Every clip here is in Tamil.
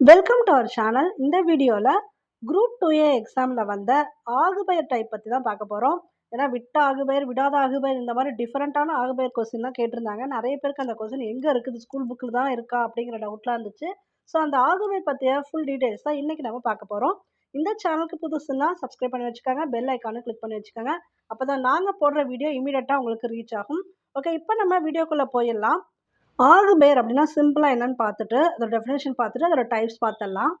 வெல்கம் டு அவர் சேனல் இந்த வீடியோவில் குரூப் டூ ஏ எக்ஸாமில் வந்த ஆகுபெயர் டைப் பற்றி தான் பார்க்க போகிறோம் ஏன்னா விட்ட ஆகுபெயர் விடாத ஆகுபெயர் இந்த மாதிரி டிஃப்ரெண்ட்டான ஆகுபெயர் கொஸ்டின்லாம் கேட்டிருந்தாங்க. நிறைய பேருக்கு அந்த கொஸ்டின் எங்கே இருக்குது? ஸ்கூல் புக்கில் தான் இருக்கா? அப்படிங்கிற டவுட்லாம் இருந்துச்சு. ஸோ அந்த ஆகுபெயர் பற்றிய ஃபுல் டீட்டெயில்ஸ் தான் இன்றைக்கி நம்ம பார்க்க போகிறோம் இந்த சேனலுக்கு புதுசுன்னா சப்ஸ்கிரைப் பண்ணி வச்சுக்கோங்க. பெல் ஐக்கானு கிளிக் பண்ணி வச்சுக்கோங்க. அப்போ தான் நாங்கள் போடுற வீடியோ இமீடியட்டாக உங்களுக்கு ரீச் ஆகும். ஓகே இப்போ நம்ம வீடியோக்குள்ளே போயிடலாம். ஆகுபெயர் அப்படின்னா சிம்பிளாக என்னன்னு பார்த்துட்டு அதோட டெஃபினேஷன் பார்த்துட்டு அதோட டைப்ஸ் பார்த்துடலாம்.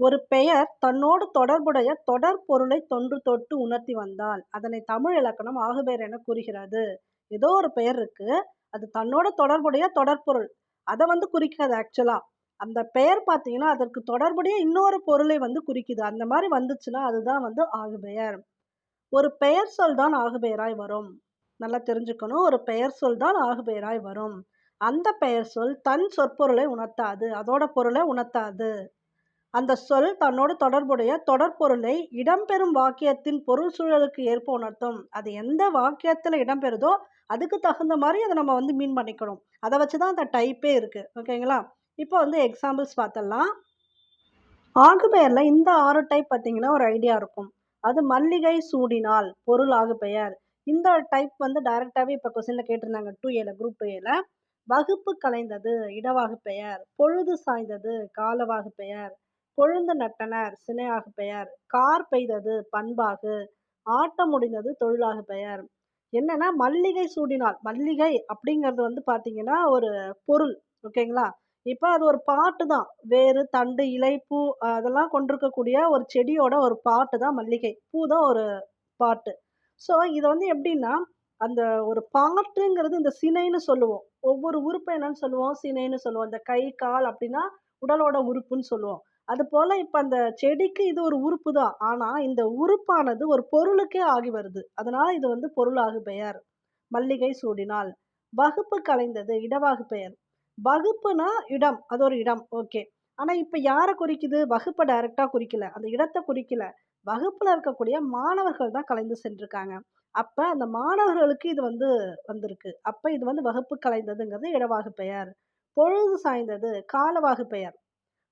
ஒரு பெயர் தன்னோடு தொடர்புடைய தொடர் பொருளை தொன்று தொட்டு உணர்த்தி வந்தால் அதனை தமிழ் இலக்கணம் ஆகுபெயர் என கூறுகிறது. ஏதோ ஒரு பெயர் இருக்கு அது தன்னோட தொடர்புடைய தொடர்பொருள் அதை வந்து குறிக்காது ஆக்சுவலாக அந்த பெயர் பார்த்தீங்கன்னா அதற்கு தொடர்புடைய இன்னொரு பொருளை வந்து குறிக்குது. அந்த மாதிரி வந்துச்சுன்னா அதுதான் வந்து ஆகுபெயர் ஒரு பெயர் சொல் தான் ஆகுபெயராய் வரும். நல்லா தெரிஞ்சுக்கணும். ஒரு பெயர் சொல் தான் ஆகுபெயராய் வரும். அந்த பெயர் சொல் தன் சொற்பொருளை உணர்த்தாது. அதோட பொருளை உணர்த்தாது. அந்த சொல் தன்னோடு தொடர்புடைய தொடர்பொருளை இடம்பெறும் வாக்கியத்தின் பொருள் சூழலுக்கு ஏற்ப உணர்த்தும். அது எந்த வாக்கியத்தில் இடம்பெறுதோ அதுக்கு தகுந்த மாதிரி அதை நம்ம வந்து மீன் பண்ணிக்கணும். அதை வச்சு தான் அந்த டைப்பே இருக்குது ஓகேங்களா? இப்போ வந்து எக்ஸாம்பிள்ஸ் பார்த்தலாம் ஆகுபெயரில் இந்த ஆறு டைப் பார்த்தீங்கன்னா ஒரு ஐடியா இருக்கும். அது மல்லிகை சூடினால் பொருள் ஆகுபெயர். இந்த டைப் வந்து டைரெக்டாகவே இப்போ கொஸ்டினில் கேட்டிருந்தாங்க டூ ஏல குரூப் டூ ஏல வகுப்பு கலைந்தது இடவாகு பெயர் பொழுது சாய்ந்தது காலவாகு பெயர் கொழுந்து நட்டனர் சினையாகு பெயர் கார் பெய்தது பண்பாகு ஆட்டம் முடிந்தது தொழிலாகு பெயர். என்னன்னா மல்லிகை சூடினால் மல்லிகை அப்படிங்கிறது வந்து பார்த்தீங்கன்னா ஒரு பொருள் ஓகேங்களா இப்போ அது ஒரு பாட்டு தான். வேறு தண்டு இலை பூ அதெல்லாம் கொண்டிருக்கக்கூடிய ஒரு செடியோட ஒரு பாட்டு தான் மல்லிகை. பூ தான் ஒரு பாட்டு. ஸோ இதை வந்து எப்படின்னா அந்த ஒரு பாட்டுங்கிறது இந்த சினைன்னு சொல்லுவோம். ஒவ்வொரு உறுப்பு என்னன்னு சொல்லுவோம் சினைன்னு சொல்லுவோம். இந்த கை கால் அப்படின்னா உடலோட உறுப்புன்னு சொல்லுவோம். அது போல இப்போ அந்த செடிக்கு இது ஒரு உறுப்பு தான். ஆனால் இந்த உறுப்பானது ஒரு பொருளுக்கே ஆகி வருது. அதனால இது வந்து பொருளாகு பெயர். மல்லிகை சூடினால் வகுப்பு கலைந்தது இடவாகு பெயர். வகுப்புனா இடம் அது ஒரு இடம். ஓகே. ஆனால் இப்போ யாரை குறிக்குது? வகுப்பை டைரெக்டாக குறிக்கல. அந்த இடத்தை குறிக்கல. வகுப்பில் இருக்கக்கூடிய மாணவர்கள் தான் கலைந்து சென்றிருக்காங்க. அப்போ அந்த மாணவர்களுக்கு இது வந்து வந்திருக்கு. அப்போ இது வந்து வகுப்பு கலைந்ததுங்கிறது இடவாகு பெயர். பொழுது சாய்ந்தது காலவாகு பெயர்.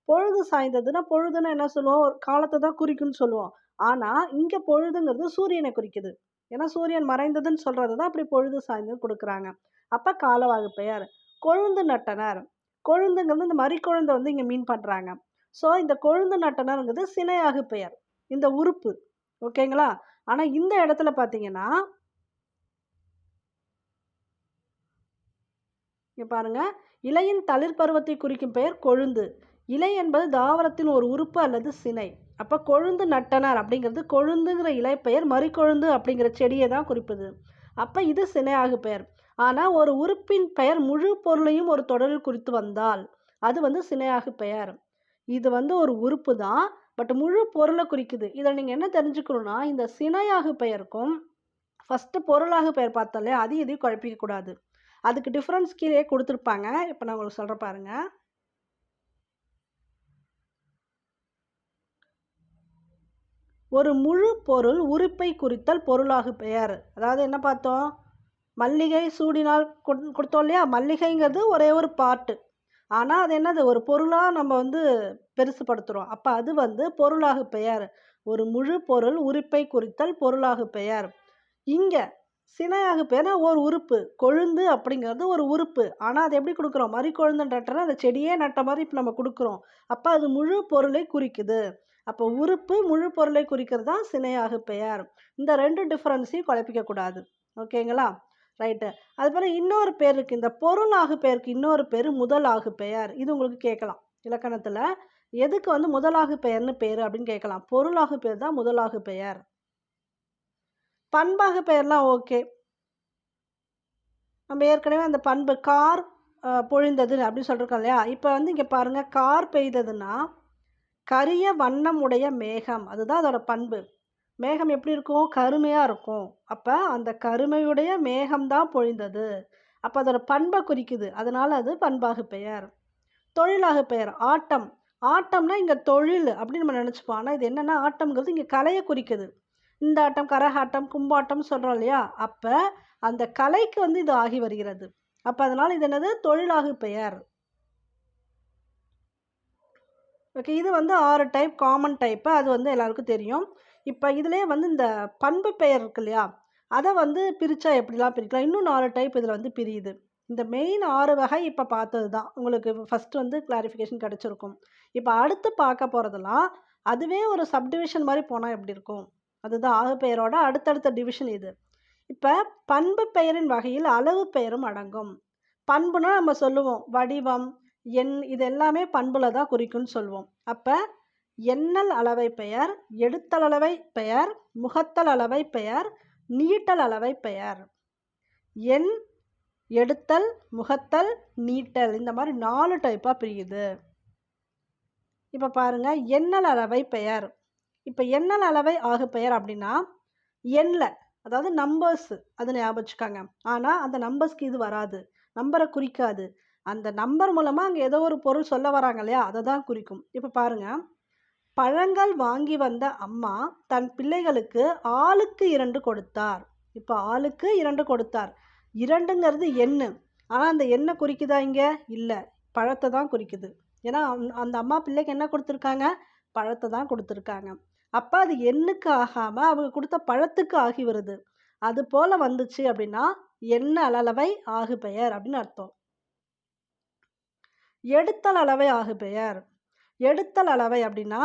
பொழுது சாய்ந்ததுன்னா பொழுதுன்னா என்ன சொல்லுவோம்? ஒரு காலத்தை தான் குறிக்கும்னு சொல்லுவோம். ஆனால் இங்கே பொழுதுங்கிறது சூரியனை குறிக்குது. ஏன்னா சூரியன் மறைந்ததுன்னு சொல்கிறது தான் அப்படி பொழுது சாய்ந்தது கொடுக்குறாங்க. அப்போ காலவாகு பெயர். கொழுந்து நட்டனர். கொழுந்துங்கிறது இந்த மறிக்கொழுந்தை வந்து இங்கே மீன் பண்ணுறாங்க ஸோ இந்த கொழுந்து நட்டனருங்கிறது சினையாகு பெயர். இந்த உறுப்பு ஓகேங்களா? ஆனால் இந்த இடத்துல பார்த்தீங்கன்னா இங்கே பாருங்க. இலையின் தளிர் பருவத்தை குறிக்கும் பெயர் கொழுந்து. இலை என்பது தாவரத்தின் ஒரு உறுப்பு அல்லது சினை. அப்போ கொழுந்து நட்டனர் அப்படிங்கிறது கொழுந்துங்கிற இலை பெயர் மறிக்கொழுந்து அப்படிங்கிற செடியை தான் குறிப்பது. அப்போ இது சினையாகு பெயர். ஆனால் ஒரு உறுப்பின் பெயர் முழு பொருளையும் ஒரு தொடரில் குறித்து வந்தால் அது வந்து சினையாகு பெயர். இது வந்து ஒரு உறுப்பு தான். பட் முழு பொருளை குறிக்குது. இதில் நீங்கள் என்ன தெரிஞ்சுக்கணும்னா இந்த சினையாகு பெயருக்கும் ஃபஸ்ட்டு பொருளாக பெயர் பார்த்தாலே அது இதையும் குழப்பிக்க கூடாது. அதுக்கு டிஃப்ரென்ஸ் கீழே கொடுத்துருப்பாங்க. இப்போ நான் உங்களுக்கு சொல்கிற பாருங்க. ஒரு முழு பொருள் உறுப்பை குறித்தல் பொருளாகு பெயர். அதாவது என்ன பார்த்தோம்? மல்லிகை சூடினால் கொடுத்தோம் இல்லையா? மல்லிகைங்கிறது ஒரே ஒரு பாட்டு ஆனால் அது என்னது? ஒரு பொருளாக நம்ம வந்து பெருசுப்படுத்துகிறோம் அப்போ அது வந்து பொருளாகு பெயர். ஒரு முழு பொருள் உறுப்பை குறித்தல் பொருளாகு பெயர். இங்கே சினையாகு பெயர்னா ஒரு உறுப்பு. கொழுந்து அப்படிங்கிறது ஒரு உறுப்பு. ஆனால் அது எப்படி கொடுக்குறோம்? மறி கொழுந்துன்றனா அந்த செடியே நட்ட மாதிரி இப்போ நம்ம கொடுக்குறோம். அப்போ அது முழு பொருளை குறிக்குது. அப்போ உறுப்பு முழு பொருளை குறிக்கிறது தான் சினையாகு பெயர். இந்த ரெண்டு டிஃப்ரென்ஸையும் குழப்பிக்க கூடாது ஓகேங்களா? ரைட்டு அதுபோல் இன்னொரு பேர் இருக்குது இந்த பொருளாகு பெயருக்கு இன்னொரு பேர் முதலாகு பெயர். இது உங்களுக்கு கேட்கலாம். இலக்கணத்தில் எதுக்கு வந்து முதலாகு பெயர்னு பேர் அப்படின்னு கேட்கலாம். பொருளாகு பெயர் தான் முதலாகு பெயர். பண்பாகு பெயர்லாம் ஓகே நம்ம ஏற்கனவே அந்த பண்பு கார் பொழிந்தது அப்படின்னு சொல்லியிருக்கோம் இல்லையா? இப்போ வந்து இங்கே பாருங்கள் கார் பெய்ததுன்னா கரிய வண்ணம் உடைய மேகம். அதுதான் அதோட பண்பு. மேகம் எப்படி இருக்கும்? கருமையாக இருக்கும். அப்போ அந்த கருமையுடைய மேகம்தான் பொழிந்தது. அப்போ அதோட பண்பை குறிக்குது. அதனால் அது பண்பாகு பெயர். தொழிலாகு பெயர். ஆட்டம். ஆட்டம்னா இங்கே தொழில் அப்படின்னு நம்ம நினச்சிப்போம். ஆனால் இது என்னென்னா ஆட்டம்ங்கிறது இங்கே கலையை குறிக்குது. இந்த ஆட்டம் கரகாட்டம் கும்பாட்டம் சொல்கிறோம் இல்லையா? அப்போ அந்த கலைக்கு வந்து இது ஆகி வருகிறது. அப்போ அதனால் இது என்னது? தொழிலாகு பெயர். ஓகே இது வந்து ஆறு டைப் காமன் டைப்பு அது வந்து எல்லாருக்கும் தெரியும். இப்போ இதுலேயே வந்து இந்த பண்பு பெயர் இருக்கு இல்லையா? அதை வந்து பிரித்தா எப்படிலாம் பிரிக்கலாம்? இன்னும் நாலு டைப் இதில் வந்து பிரியுது. இந்த மெயின் ஆறு வகை இப்போ பார்த்தது தான். உங்களுக்கு ஃபஸ்ட்டு வந்து கிளாரிஃபிகேஷன் கிடச்சிருக்கும். இப்போ அடுத்து பார்க்க போகிறதெல்லாம் அதுவே ஒரு சப்டிவிஷன் மாதிரி போனால் எப்படி இருக்கும்? அதுதான் ஆகு பெயரோட அடுத்தடுத்த டிவிஷன் இது. இப்போ பண்பு பெயரின் வகையில் அளவு பெயரும் அடங்கும். பண்புனா நம்ம சொல்லுவோம். வடிவம் எண் இது எல்லாமே பண்பில் தான் குறிக்கும்னு சொல்லுவோம் அப்போ எண்ணல் அளவை பெயர் எடுத்தல் அளவை பெயர் முகத்தல் அளவை பெயர் நீட்டல் அளவை பெயர். எண் எடுத்தல் முகத்தல் நீட்டல் இந்த மாதிரி நாலு டைப்பாக பிரியுது. இப்போ பாருங்க எண்ணல் அளவை பெயர். இப்போ எண்ணல் அளவை ஆகு பெயர் அப்படின்னா எண்ணில் அதாவது நம்பர்ஸ் அது ஞாபகம் வச்சுக்காங்க. ஆனால் அந்த நம்பர்ஸ்க்கு இது வராது. நம்பரை குறிக்காது. அந்த நம்பர் மூலமாக அங்கே ஏதோ ஒரு பொருள் சொல்ல வராங்க இல்லையா? அதை தான் குறிக்கும். இப்போ பாருங்கள் பழங்கள் வாங்கி வந்த அம்மா தன் பிள்ளைகளுக்கு ஆளுக்கு இரண்டு கொடுத்தார். இப்போ ஆளுக்கு இரண்டு கொடுத்தார். இரண்டுங்கிறது எண்ணு. ஆனால் அந்த எண்ணை குறிக்குதா இங்கே? இல்லை. பழத்தை தான் குறிக்குது. ஏன்னா அந்த- அந்த அம்மா பிள்ளைக்கு என்ன கொடுத்துருக்காங்க? பழத்தை தான் கொடுத்துருக்காங்க. அப்போ அது எண்ணுக்கு ஆகாமல் அவங்க கொடுத்த பழத்துக்கு ஆகி வருது. அது போல் வந்துச்சு அப்படின்னா எண்ண அளவை ஆகு பெயர் அப்படின்னு அர்த்தம். எடுத்தல் அளவை ஆகு பெயர் எடுத்தல் அளவை அப்படின்னா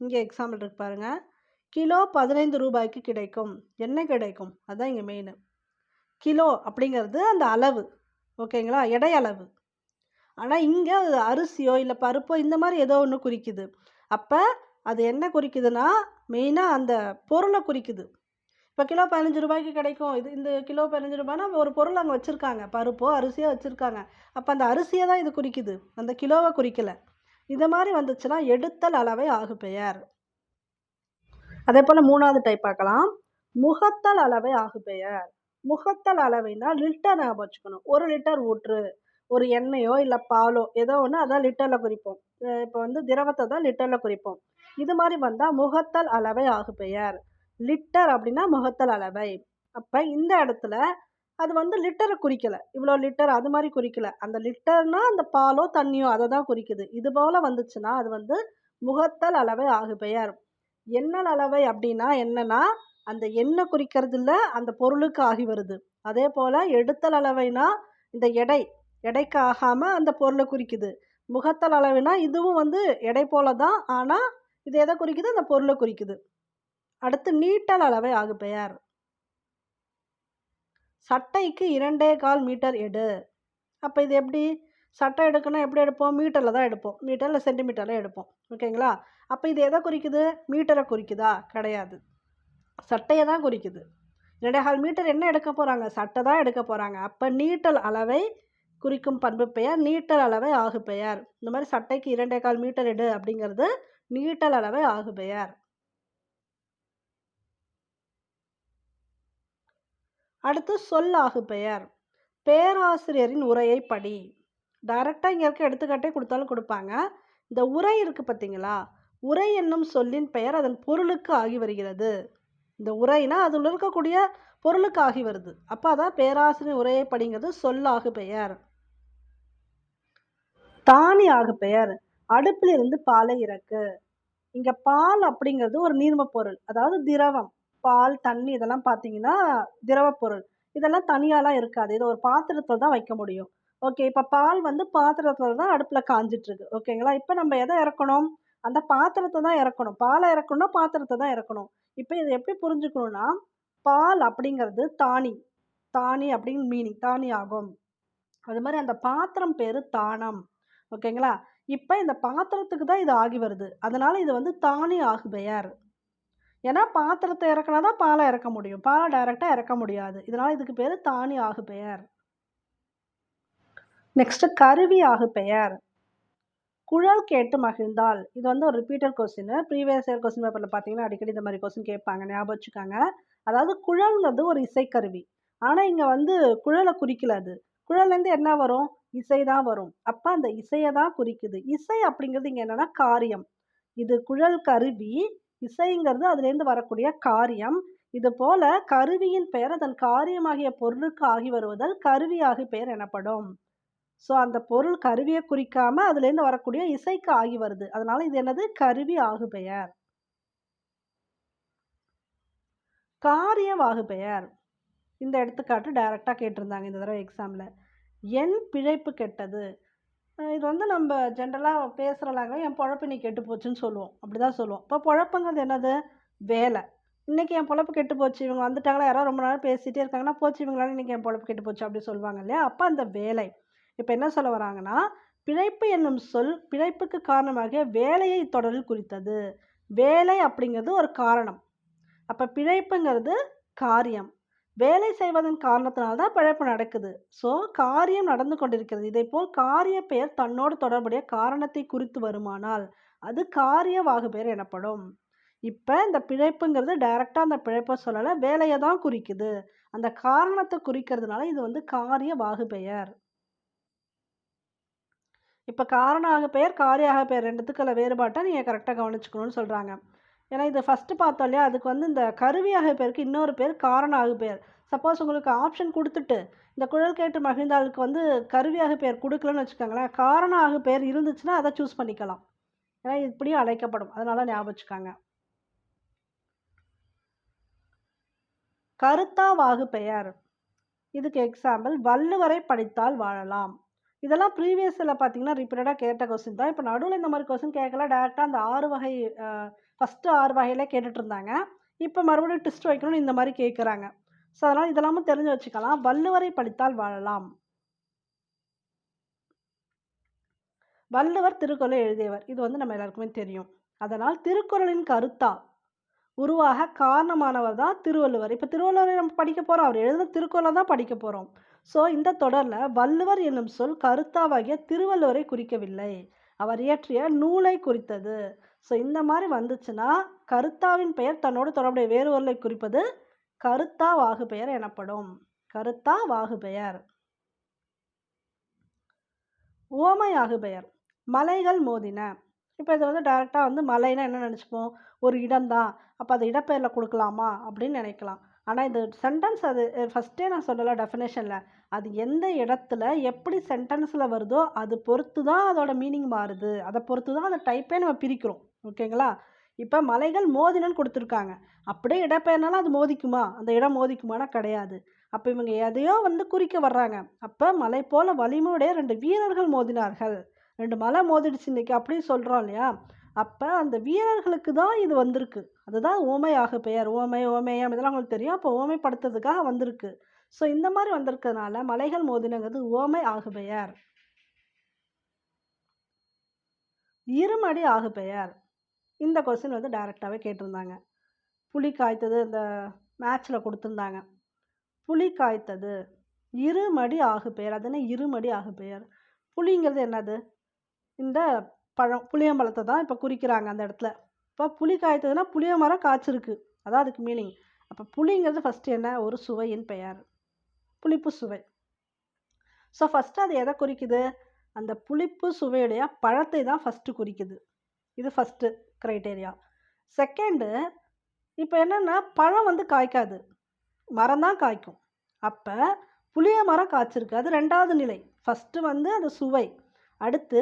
இங்கே எக்ஸாம்பிள் இருக்கு பாருங்க. கிலோ பதினைந்து ரூபாய்க்கு கிடைக்கும். என்ன கிடைக்கும்? அதுதான் இங்கே மெயின் கிலோ அப்படிங்கிறது அந்த அளவு. ஓகேங்களா எடை அளவு ஆனால் இங்கே அரிசியோ இல்லை பருப்போ இந்த மாதிரி ஏதோ ஒன்று குறிக்குது. அப்போ அது என்ன குறிக்குதுன்னா மெயினாக அந்த பொருளை குறிக்குது. இப்போ கிலோ பதினஞ்சு ரூபாய்க்கு கிடைக்கும். இது இந்த கிலோ பதினஞ்சு ரூபாய்னா ஒரு பொருள் அங்கே வச்சுருக்காங்க. பருப்போ அரிசியோ வச்சுருக்காங்க. அப்போ அந்த அரிசியை தான் இது குறிக்குது. அந்த கிலோவை குறிக்கலை. இது மாதிரி வந்துச்சுன்னா எடுத்தல் அளவை ஆகு பெயர் அதே போல் மூணாவது டைப் பார்க்கலாம். முகத்தல் அளவை ஆகு பெயர் முகத்தல் அளவைனா லிட்டர் ஞாபகம் வச்சுக்கணும். ஒரு லிட்டர் ஊற்று ஒரு எண்ணெயோ இல்லை பாலோ ஏதோ ஒன்று அதான் லிட்டரில் குறிப்போம். இப்போ வந்து திரவத்தை தான் லிட்டரில் குறிப்போம். இது மாதிரி வந்தால் முகத்தல் அளவை ஆகு பெயர் லிட்டர் அப்படின்னா முகத்தல் அளவை. அப்போ இந்த இடத்துல அது வந்து லிட்டரை குறிக்கலை. இவ்வளோ லிட்டர் அது மாதிரி குறிக்கல. அந்த லிட்டர்னால் அந்த பாலோ தண்ணியோ அதை தான் குறிக்குது. இது போல் வந்துச்சுன்னா அது வந்து முகத்தல் அளவை ஆகு பெயர் எண்ணல் அளவை அப்படின்னா என்னன்னா அந்த எண்ணெய் குறிக்கிறது இல்லை அந்த பொருளுக்கு ஆகி வருது. அதே போல் எடுத்தல் அளவைனா இந்த எடை எடைக்கு ஆகாமல் அந்த பொருளை குறிக்குது. முகத்தல் அளவுனா இதுவும் வந்து எடை போல தான் ஆனால் இது எதை குறிக்குது? அந்த பொருளை குறிக்குது. அடுத்து நீட்டல் அளவை ஆகு பெயர் சட்டைக்கு இரண்டே கால் மீட்டர் எடு. அப்போ இது எப்படி? சட்டை எடுக்கணும் எப்படி எடுப்போம்? மீட்டரில் தான் எடுப்போம். மீட்டரில் சென்டிமீட்டரில் எடுப்போம். ஓகேங்களா? அப்போ இது எதை குறிக்குது? மீட்டரை குறிக்குதா? கிடையாது. சட்டையை தான் குறிக்குது. இரண்டே கால் மீட்டர் என்ன எடுக்க போகிறாங்க சட்டை தான் எடுக்க போகிறாங்க அப்போ நீட்டல் அளவை குறிக்கும் பண்பு பெயர் நீட்டல் அளவை ஆகு பெயர் இந்த மாதிரி சட்டைக்கு இரண்டே கால் மீட்டர் எடு அப்படிங்கிறது நீட்டல் அளவை ஆகு பெயர் அடுத்து சொல்லாகு பெயர். பேராசிரியரின் உரையை படி. டைரெக்டாக இங்கே இருக்க எடுத்துக்காட்டே கொடுத்தாலும் கொடுப்பாங்க. இந்த உரை இருக்குது பார்த்தீங்களா? உரை என்னும் சொல்லின் பெயர் அதன் பொருளுக்கு ஆகி வருகிறது. இந்த உரைனா அதில் இருக்கக்கூடிய பொருளுக்கு ஆகி வருது. அப்போ அதான் பேராசிரியர் உரையை படிங்கிறது சொல்லாகு பெயர். தானி ஆகு பெயர். அடுப்பில் இருந்து பாலை இறக்கு. இங்கே பால் அப்படிங்கிறது ஒரு நீர்ம பொருள். அதாவது திரவம். பால் தண்ணி இதெல்லாம் பார்த்தீங்கன்னா திரவப்பொருள் இதெல்லாம் தனியாலாம் இருக்காது. இதை ஒரு பாத்திரத்தில் தான் வைக்க முடியும். ஓகே இப்போ பால் வந்து பாத்திரத்தில் தான் அடுப்பில் காஞ்சிட்ருக்கு ஓகேங்களா இப்போ நம்ம எதை இறக்கணும்? அந்த பாத்திரத்தை தான் இறக்கணும். பாலை இறக்கணும்னா பாத்திரத்தை தான் இறக்கணும். இப்போ இதை எப்படி புரிஞ்சுக்கணும்னா பால் அப்படிங்கிறது தானி. தானி அப்படின்னு மீனிங் தானி ஆகும். அது மாதிரி அந்த பாத்திரம் பேர் தானம். ஓகேங்களா இப்போ இந்த பாத்திரத்துக்கு தான் இது ஆகி வருது. அதனால் இது வந்து தானி ஆகுபெயர். ஏன்னா பாத்திரத்தை இறக்குனா தான் பாலை இறக்க முடியும். பாலை டைரெக்டாக இறக்க முடியாது. இதனால் இதுக்கு பேர் தானி ஆகு பெயர் நெக்ஸ்ட்டு கருவி ஆகு பெயர் குழல் கேட்டு மகிழ்ந்தால். இது வந்து ஒரு repeated question previous year question பேப்பரில் பார்த்தீங்கன்னா அடிக்கடி இந்த மாதிரி கொஸ்டின் கேட்பாங்க. ஞாபகம் வச்சுக்காங்க. அதாவது குழல்ங்கிறது ஒரு இசைக்கருவி. ஆனால் இங்கே வந்து குழலை குறிக்கல அது. குழல்லேருந்து என்ன வரும்? இசை தான் வரும். அப்போ அந்த இசையை தான் குறிக்குது. இசை அப்படிங்கிறது இங்கே என்னென்னா காரியம். இது குழல் கருவி. இசைங்கிறது அதுலேருந்து வரக்கூடிய காரியம். இது போல கருவியின் பெயர் அதன் காரியமாகிய பொருளுக்கு ஆகி வருவதால் கருவியாகி பெயர் எனப்படும். ஸோ அந்த பொருள் கருவியை குறிக்காம அதுலேருந்து வரக்கூடிய இசைக்கு ஆகி வருது. அதனால இது என்னது? கருவி ஆகு பெயர். காரியவாகு பெயர். இந்த எடுத்துக்காட்டு டைரக்டாக கேட்டிருந்தாங்க இந்த தடவை எக்ஸாமில் என் பிழைப்பு கெட்டது. இது வந்து நம்ம ஜென்ரலாக பேசுகிறலாங்க என் பொழப்பு நீ கெட்டு போச்சுன்னு சொல்லுவோம். அப்படி தான் சொல்லுவோம். இப்போ பொழப்புங்கிறது என்னது? வேலை. இன்றைக்கி என் பொழப்பு கெட்டு போச்சு. இவங்க வந்துட்டாங்களா? யாரோ ரொம்ப நேரம் பேசிகிட்டே இருக்காங்கன்னா போச்சு இவங்களால இன்றைக்கி என் பொழப்பு கெட்டு போச்சு அப்படி சொல்லுவாங்க இல்லையா? அப்போ அந்த வேலை. இப்போ என்ன சொல்ல வராங்கன்னா பிழைப்பு என்னும் சொல் பிழைப்புக்கு காரணமாக வேலையை தொடரில் குறித்தது. வேலை அப்படிங்கிறது ஒரு காரணம். அப்போ பிழைப்புங்கிறது காரியம். வேலை செய்வதன் காரணத்தினால் தான் பிழைப்பு நடக்குது. ஸோ காரியம் நடந்து கொண்டிருக்கிறது. இதே போல் காரிய பெயர் தன்னோடு தொடர்புடைய காரணத்தை குறித்து வருமானால் அது காரிய பெயர் எனப்படும். இப்போ இந்த பிழைப்புங்கிறது டைரெக்டாக அந்த பிழைப்பை சொல்லலை வேலையை தான் குறிக்குது. அந்த காரணத்தை குறிக்கிறதுனால இது வந்து காரிய வாகு பெயர். இப்போ காரணாக பெயர் காரியாக பெயர் ரெண்டுத்துக்குள்ள வேறுபாட்டை நீங்கள் கரெக்டாக கவனிச்சுக்கணும்னு சொல்கிறாங்க ஏன்னா இது ஃபஸ்ட்டு பார்த்தோம் இல்லையா அதுக்கு வந்து இந்த கருவியாக பேருக்கு இன்னொரு பேர் காரணாக ஆகு பெயர் சப்போஸ் உங்களுக்கு ஆப்ஷன் கொடுத்துட்டு இந்த குழல் கேட்டு மகிழ்ந்தாளுக்கு வந்து கருவியாக பெயர் கொடுக்கலன்னு வச்சுக்கோங்களேன் காரணாக ஆகு இருந்துச்சுன்னா அதை சூஸ் பண்ணிக்கலாம். ஏன்னா இப்படியும் அழைக்கப்படும். அதனால் ஞாபகம் வச்சுக்காங்க கருத்தாவாகு பெயர். இதுக்கு எக்ஸாம்பிள் வள்ளுவரை படித்தால் வாழலாம். இதெல்லாம் ப்ரீவியஸில் பார்த்தீங்கன்னா ரிப்பீட்டடாக கேட்ட கொஸ்டின் தான். இப்போ நடுவில் இந்த மாதிரி கொஸ்டின் கேட்கல டேரெக்டாக அந்த ஆறு வகை ஃபஸ்ட்டு ஆறு வகையில் கேட்டுட்ருந்தாங்க இப்போ மறுபடியும் டெஸ்ட் வைக்கணும்னு இந்த மாதிரி கேட்குறாங்க ஸோ அதனால் இதெல்லாமும் தெரிஞ்சு வச்சுக்கலாம். வள்ளுவரை படித்தால் வாழலாம். வள்ளுவர் திருக்குறளை எழுதியவர். இது வந்து நம்ம எல்லாருக்குமே தெரியும். அதனால் திருக்குறளின் கருத்தா? உருவாக காரணமானவர் தான் திருவள்ளுவர். இப்போ திருவள்ளுவரை நம்ம படிக்க போகிறோம் அவர் எழுதின திருக்குறளை தான் படிக்க போகிறோம் ஸோ இந்த தொடரில் வள்ளுவர் என்னும் சொல் கருத்தாவாகிய திருவள்ளுவரை குறிக்கவில்லை. அவர் இயற்றிய நூலை குறித்தது. ஸோ இந்த மாதிரி வந்துச்சுன்னா கருத்தாவின் பெயர் தன்னோடு தொடர்புடைய வேறு ஒருலை குறிப்பது கருத்தா வாகு பெயர் எனப்படும். கருத்தா வாகு பெயர். ஓமையாகு பெயர். மலைகள் மோதின. இப்போ இது வந்து டைரெக்டாக வந்து மலைன்னா என்ன நினச்சிப்போம்? ஒரு இடம்தான் அப்போ அது இடப்பெயரில் கொடுக்கலாமா? அப்படின்னு நினைக்கலாம். ஆனால் இது சென்டென்ஸ் அது ஃபஸ்ட்டே நான் சொல்லலை டெஃபினேஷனில் அது எந்த இடத்துல எப்படி சென்டென்ஸில் வருதோ அது பொறுத்து தான் அதோட மீனிங் மாறுது. அதை பொறுத்து தான் அந்த டைப்பே நம்ம பிரிக்கிறோம். ஓகேங்களா? இப்போ மலைகள் மோதினன்னு கொடுத்துருக்காங்க. அப்படியே இடப்பெயர்னாலும் அது மோதிக்குமா? அந்த இடம் மோதிக்குமானா கிடையாது. அப்போ இவங்க எதையோ வந்து குறிக்க வர்றாங்க. அப்போ மலை போல் வலிமையுடைய ரெண்டு வீரர்கள் மோதினார்கள். ரெண்டு மலை மோதிடுச்சு இன்னைக்கு அப்படின்னு சொல்கிறோம் இல்லையா? அப்போ அந்த வீரர்களுக்கு தான் இது வந்திருக்கு. அதுதான் ஓமையாக பெயர். ஓமை ஓமேயம். இதெல்லாம் உங்களுக்கு தெரியும். அப்போ ஓமைப்படுத்துறதுக்காக வந்திருக்கு. ஸோ இந்த மாதிரி வந்திருக்கிறதுனால மலைகள் மோதினங்கிறது ஓமை ஆகுபெயர் இருமடி ஆகுபெயர் இந்த கொஸ்டின் வந்து டைரெக்டாகவே கேட்டிருந்தாங்க. புலி காய்த்தது இந்த மேட்ச்சில் கொடுத்துருந்தாங்க. புலி காய்த்தது இருமடி ஆகு பெயர். அது என்ன இருமடி ஆகு பெயர்? என்னது? இந்த பழம் புளியம்பழத்தை தான் இப்போ குறிக்கிறாங்க அந்த இடத்துல. இப்போ புளி காய்த்ததுன்னா புளிய மரம் காய்ச்சிருக்கு. அதான் அதுக்கு மீனிங் அப்போ புளிங்கிறது ஃபஸ்ட்டு என்ன? ஒரு சுவையின் பெயர். புளிப்பு சுவை. ஸோ ஃபஸ்ட்டு அது எதை குறிக்குது? அந்த புளிப்பு சுவையுடைய பழத்தை தான் ஃபஸ்ட்டு குறிக்குது. இது ஃபஸ்ட்டு க்ரைட்டேரியா செகண்டு இப்போ என்னென்னா பழம் வந்து காய்க்காது. மரம் தான் காய்க்கும். அப்போ புளிய மரம் காய்ச்சிருக்கு. அது ரெண்டாவது நிலை. ஃபஸ்ட்டு வந்து அந்த சுவை. அடுத்து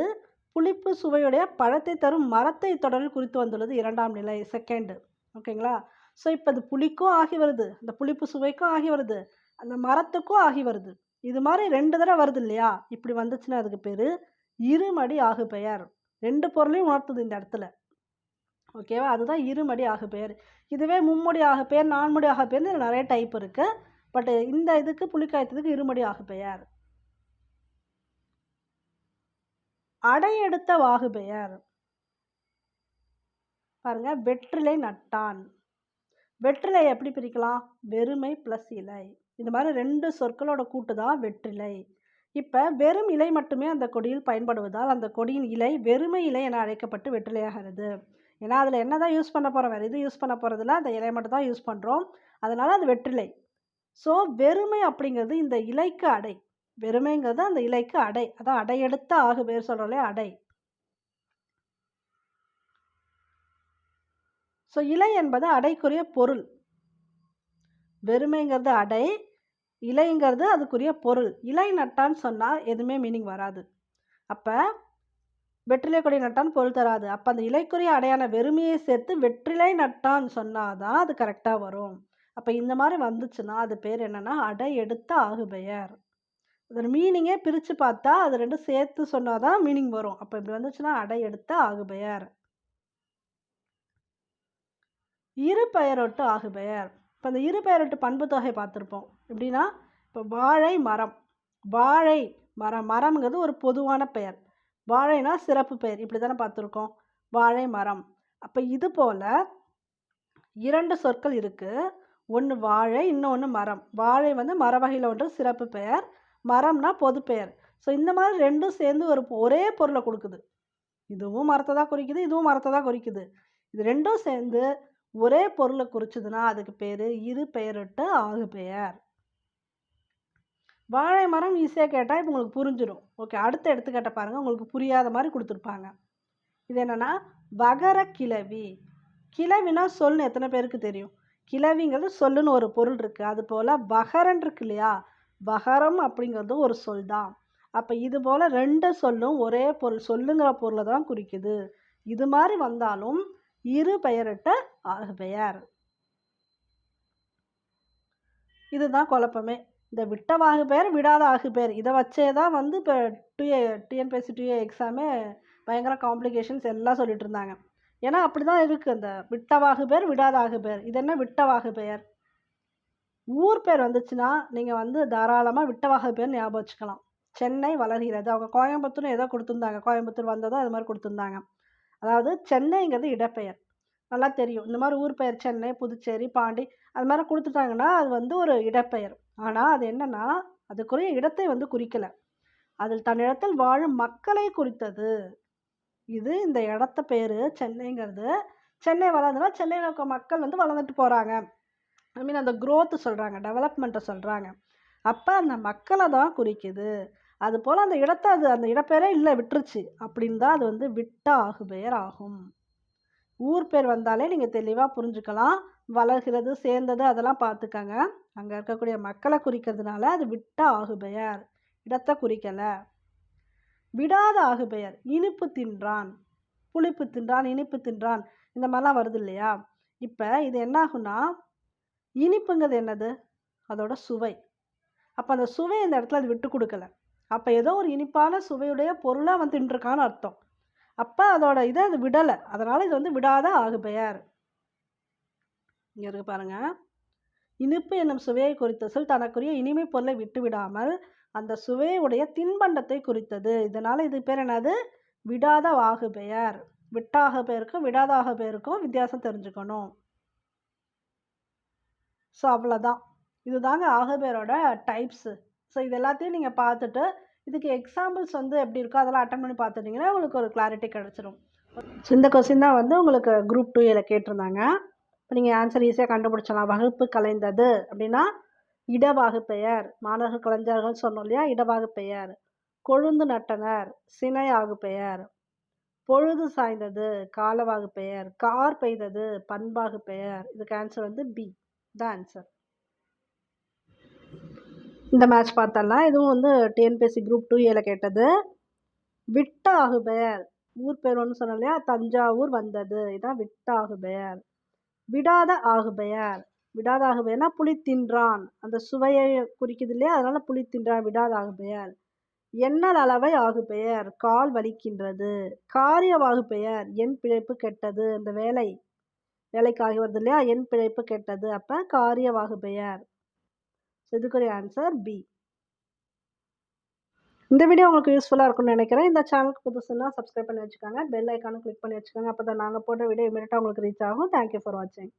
புளிப்பு சுவையுடைய பழத்தை தரும் மரத்தை தொடரில் குறித்து வந்துள்ளது இரண்டாம் நிலை. செகண்டு ஓகேங்களா ஸோ இப்போ அது புளிக்கும் ஆகி வருது. அந்த புளிப்பு சுவைக்கும் ஆகி வருது. அந்த மரத்துக்கும் ஆகி வருது. இது மாதிரி ரெண்டு தடவை வருது இல்லையா? இப்படி வந்துச்சுன்னா அதுக்கு பேர் இருமடி ஆகு பெயர் ரெண்டு பொருளையும் உணர்த்துது இந்த இடத்துல. ஓகேவா அதுதான் இருமடி ஆகு பெயர் இதுவே மும்மொழி ஆக பெயர் நான்மொழி ஆக பெயர் நிறைய டைப் இருக்குது பட் இந்த இதுக்கு புலிக்காயத்துக்கு இருமடி ஆகு பெயர் அடையெடுத்த வாகு பெயர் பாருங்க வெற்றிலை நட்டான். வெற்றிலை எப்படி பிரிக்கலாம்? வெறுமை ப்ளஸ் இலை. இந்த மாதிரி ரெண்டு சொற்களோட கூட்டு தான் வெற்றிலை. இப்போ வெறும் இலை மட்டுமே அந்த கொடியில் பயன்படுவதால் அந்த கொடியின் இலை வெறுமை இலை என அழைக்கப்பட்டு வெற்றிலையாகிறது. ஏன்னா அதில் என்ன தான் யூஸ் பண்ண போகிறோம் வேறு எதுவும் யூஸ் பண்ண போகிறதில்ல அந்த இலையை மட்டும் தான் யூஸ் பண்ணுறோம் அதனால் அது வெற்றிலை. ஸோ வெறுமை அப்படிங்கிறது இந்த இலைக்கு அடை. வெறுமைங்கிறது அந்த இலைக்கு அடை. அதான் அடையெடுத்த ஆகு பேர் சொல்கிறோம்லே அடை. ஸோ இலை என்பது அடைக்குரிய பொருள். வெறுமைங்கிறது அடை இலைங்கிறது அதுக்குரிய பொருள். இலை நட்டான்னு சொன்னால் எதுவுமே மீனிங் வராது. அப்போ வெற்றிலை கொடி நட்டான் பொருள் தராது. அப்போ அந்த இலைக்குரிய அடையான வெறுமையை சேர்த்து வெற்றிலை நட்டான்னு சொன்னால் தான் அது கரெக்டாக வரும். அப்போ இந்த மாதிரி வந்துச்சுன்னா அது பேர் என்னென்னா அடை எடுத்த ஆகுபெயர். அதோட மீனிங்கே பிரித்து பார்த்தா அது ரெண்டும் சேர்த்து சொன்னால் தான் மீனிங் வரும். அப்போ இப்படி வந்துச்சுன்னா அடை எடுத்த ஆகுபெயர். இரு பெயரொட்டு ஆகுபெயர். இப்போ இந்த இருபெயரட்டு பண்பு தொகை பார்த்துருப்போம். எப்படின்னா இப்போ வாழை மரம். வாழை மரம் மரம்ங்கிறது ஒரு பொதுவான பெயர். வாழைனா சிறப்பு பெயர். இப்படி தானே பார்த்துருக்கோம். வாழை மரம். அப்போ இது போல் இரண்டு சொற்கள் இருக்குது ஒன்று வாழை இன்னொன்று மரம். வாழை வந்து மர வகையில் ஒன்று சிறப்பு பெயர். மரம்னா பொது பெயர். ஸோ இந்த மாதிரி ரெண்டும் சேர்ந்து ஒரு ஒரே பொருளை கொடுக்குது. இதுவும் மரத்தை தான் குறிக்குது இதுவும் மரத்தை தான் குறிக்குது. இது ரெண்டும் சேர்ந்து ஒரே பொருளை குறிச்சதுன்னா அதுக்கு பேர் இரு பெயரிட்ட ஆகு பெயர். வாழை மரம் ஈஸியாக கேட்டால் இப்போ உங்களுக்கு புரிஞ்சிடும் ஓகே அடுத்த எடுத்துக்காட்டை பாருங்கள் உங்களுக்கு புரியாத மாதிரி கொடுத்துருப்பாங்க. இது என்னென்னா வகர கிளவி. கிளவினா சொல்னு எத்தனை பேருக்கு தெரியும்? கிளவிங்கிறது சொல்லுன்னு ஒரு பொருள் இருக்குது அது போல் வகரன் இருக்கு இல்லையா? வகரம் அப்படிங்கிறது ஒரு சொல் தான் அப்போ இது போல் ரெண்டு சொல்லும் ஒரே பொருள் சொல்லுங்கிற பொருளை தான் குறிக்குது. இது மாதிரி வந்தாலும் இரு பெயரிட்ட ஆகு பெயர். இதுதான் குழப்பமே. இந்த விட்டவாகு பெயர் விடாத ஆகு பெயர் இதை வச்சே தான் வந்து இப்போ டூஏ டிஎன்பிஎஸ்சி டூஏ எக்ஸாமே பயங்கர காம்ப்ளிகேஷன்ஸ் எல்லாம் சொல்லிட்டு இருந்தாங்க. ஏன்னா அப்படி தான் இருக்குது அந்த விட்டவாகு பெயர் விடாத ஆகு பெயர் இது என்ன விட்டவாகு பெயர்? ஊர் பேர் வந்துச்சுன்னா நீங்கள் வந்து தாராளமாக விட்டவாகு பேர் ஞாபகம் வச்சுக்கலாம். சென்னை வளர்கிறது. அவங்க கோயம்புத்தூர்னு ஏதோ கொடுத்துருந்தாங்க. கோயம்புத்தூர் வந்ததோ அது மாதிரி கொடுத்துருந்தாங்க. அதாவது சென்னைங்கிறது இடப்பெயர். நல்லா தெரியும். இந்த மாதிரி ஊர் பெயர் சென்னை புதுச்சேரி பாண்டி அது மாதிரி கொடுத்துட்டாங்கன்னா அது வந்து ஒரு இடப்பெயர். ஆனால் அது என்னென்னா அதுக்குரிய இடத்தை வந்து குறிக்கலை. அதில் தன்னிடத்தில் வாழும் மக்களை குறித்தது. இது இந்த இடத்த பேர் சென்னைங்கிறது. சென்னை வளர்ந்துனா சென்னையில் இருக்க மக்கள் வந்து வளர்ந்துட்டு போகிறாங்க ஐ மீன் அந்த க்ரோத்து சொல்கிறாங்க டெவலப்மெண்ட்டை சொல்கிறாங்க அப்போ அந்த மக்களை தான் குறிக்குது. அது போல் அந்த இடத்த அது அந்த இடப்பெயரே இல்லை விட்டுருச்சு. அப்படின்னு தான் அது வந்து விட்ட ஆகுபெயர் ஆகும். ஊர் பேர் வந்தாலே நீங்கள் தெளிவாக புரிஞ்சுக்கலாம். வளர்கிறது சேர்ந்தது அதெல்லாம் பார்த்துக்கங்க. அங்கே இருக்கக்கூடிய மக்களை குறிக்கிறதுனால அது விட்ட ஆகுபெயர். இடத்தை குறிக்கலை. விடாத ஆகுபெயர். இனிப்பு தின்றான். புளிப்பு தின்றான் இனிப்பு தின்றான். இந்த மாதிரிலாம் வருது இல்லையா? இப்போ இது என்ன ஆகும்னா இனிப்புங்கிறது என்னது? அதோட சுவை. அப்போ அந்த சுவை இந்த இடத்துல அது விட்டு கொடுக்கல. அப்போ ஏதோ ஒரு இனிப்பான சுவையுடைய பொருளாக அவன் தின்றுருக்கான்னு அர்த்தம். அப்போ அதோட இதை அது விடலை. அதனால் இது வந்து விடாத ஆகுபெயர் இங்கே இருக்கு பாருங்கள் இனிப்பு என்னும் சுவையை குறித்த சொல் தனக்குரிய இனிமை பொருளை விட்டு விடாமல் அந்த சுவையுடைய தின்பண்டத்தை குறித்தது. இதனால் இது பேர் என்னது? விடாத ஆகு பெயர். விட்டாக பெயருக்கும் விடாத ஆக பெயருக்கும் வித்தியாசம் தெரிஞ்சுக்கணும். ஸோ அவ்வளோதான் இதுதாங்க பெயரோட டைப்ஸு ஸோ இது எல்லாத்தையும் நீங்கள் பார்த்துட்டு இதுக்கு எக்ஸாம்பிள்ஸ் வந்து எப்படி இருக்கோ அதெல்லாம் அட்டன் பண்ணி பார்த்துட்டிங்கன்னா உங்களுக்கு ஒரு கிளாரிட்டி கிடச்சிரும். ஸோ இந்த கொஸ்டின் தான் வந்து உங்களுக்கு குரூப் டூ இதில் கேட்டிருந்தாங்க. இப்போ நீங்கள் ஆன்சர் ஈஸியாக கண்டுபிடிச்சலாம் வகுப்பு கலைந்தது அப்படின்னா இடவாகு பெயர் மாணவர்கள் கலைஞர்கள் சொன்னோம் இல்லையா? இடவாகு பெயர் கொழுந்து நட்டனர். சினையாகு பெயர் பொழுது சாய்ந்தது. காலவாகு பெயர் கார் பெய்தது. பண்பாகு பெயர் இதுக்கு ஆன்சர் வந்து பி த ஆன்சர் இந்த மேட்ச் பார்த்தலாம் இதுவும் வந்து டிஎன்பிஎஸ்சி குரூப் டூ ஏல கேட்டது. விட்ட ஆகுபெயர் ஊர் பேர் ஒன்று சொன்னோம் இல்லையா? தஞ்சாவூர் வந்தது. இதான் விட்ட ஆகுபெயர் விடாத ஆகுபெயர் விடாத ஆகுபெயர்னா புலி தின்றான். அந்த சுவையை குறிக்குது இல்லையா? அதனால புளி தின்றான். விடாத ஆகுபெயர் எண்ணல் அளவை ஆகுபெயர் கால் வலிக்கின்றது. காரியவாகு பெயர் என் பிழைப்பு கெட்டது. இந்த வேலை வேலைக்காகி வருது இல்லையா? என் பிழைப்பு கெட்டது. அப்போ காரியவாகு பெயர் இதுக்குரிய ஆன்சர் பி இந்த வீடியோ உங்களுக்கு யூஸ்ஃபுல்லாக இருக்கும்னு நினைக்கிறேன். இந்த சேனலுக்கு புதுசுன்னா சப்ஸ்கிரைப் பண்ணி வச்சுக்கோங்க. பெல் ஐக்கானும் கிளிக் பண்ணி வச்சுக்கோங்க. அப்போ தான் நாங்கள் போட்ட வீடியோ இமீடியட்டாக உங்களுக்கு ரீச் ஆகும். தேங்க்யூ ஃபார் வாட்சிங்